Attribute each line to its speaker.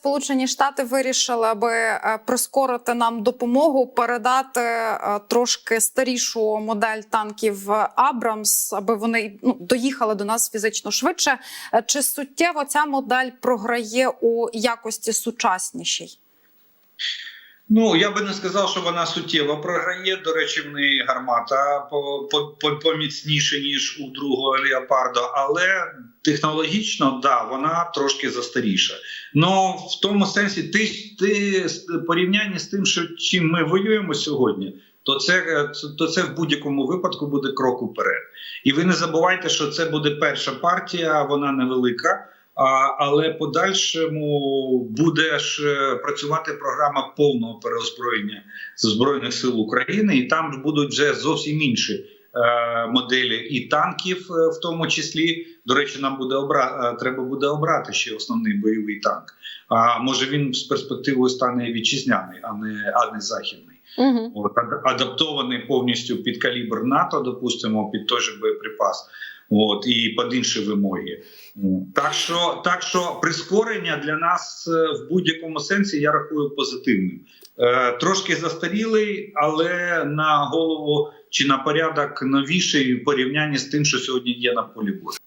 Speaker 1: Сполучені Штати вирішили, аби е, прискорити нам допомогу, передати е, трошки старішу модель танків Абрамс, аби вони ну, доїхали до нас фізично швидше. Е, Чи суттєво ця модель програє у якості сучаснішій?
Speaker 2: Ну я би не сказав, що вона суттєво програє. До речі, в неї гармата по, по, по, поміцніше ніж у другого леопарда, але технологічно да, вона трошки застаріша. Ну в тому сенсі, ти, ти порівнянні з тим, що чим ми воюємо сьогодні. То це то це в будь-якому випадку буде крок уперед, і ви не забувайте, що це буде перша партія, вона невелика. Але подальшому буде ж е, працювати програма повного переозброєння збройних сил України, і там будуть вже зовсім інші е, моделі і танків, е, в тому числі. До речі, нам буде обра... треба буде обрати ще основний бойовий танк. А може він з перспективою стане вітчизняний, а не а не західний.
Speaker 1: Угу.
Speaker 2: От, адаптований повністю під калібр НАТО, допустимо, під той же боєприпас. От і під інші вимоги, так що так що прискорення для нас е, в будь-якому сенсі я рахую позитивним. Е, трошки застарілий, але на голову чи на порядок новіший в порівнянні з тим, що сьогодні є на полі бою.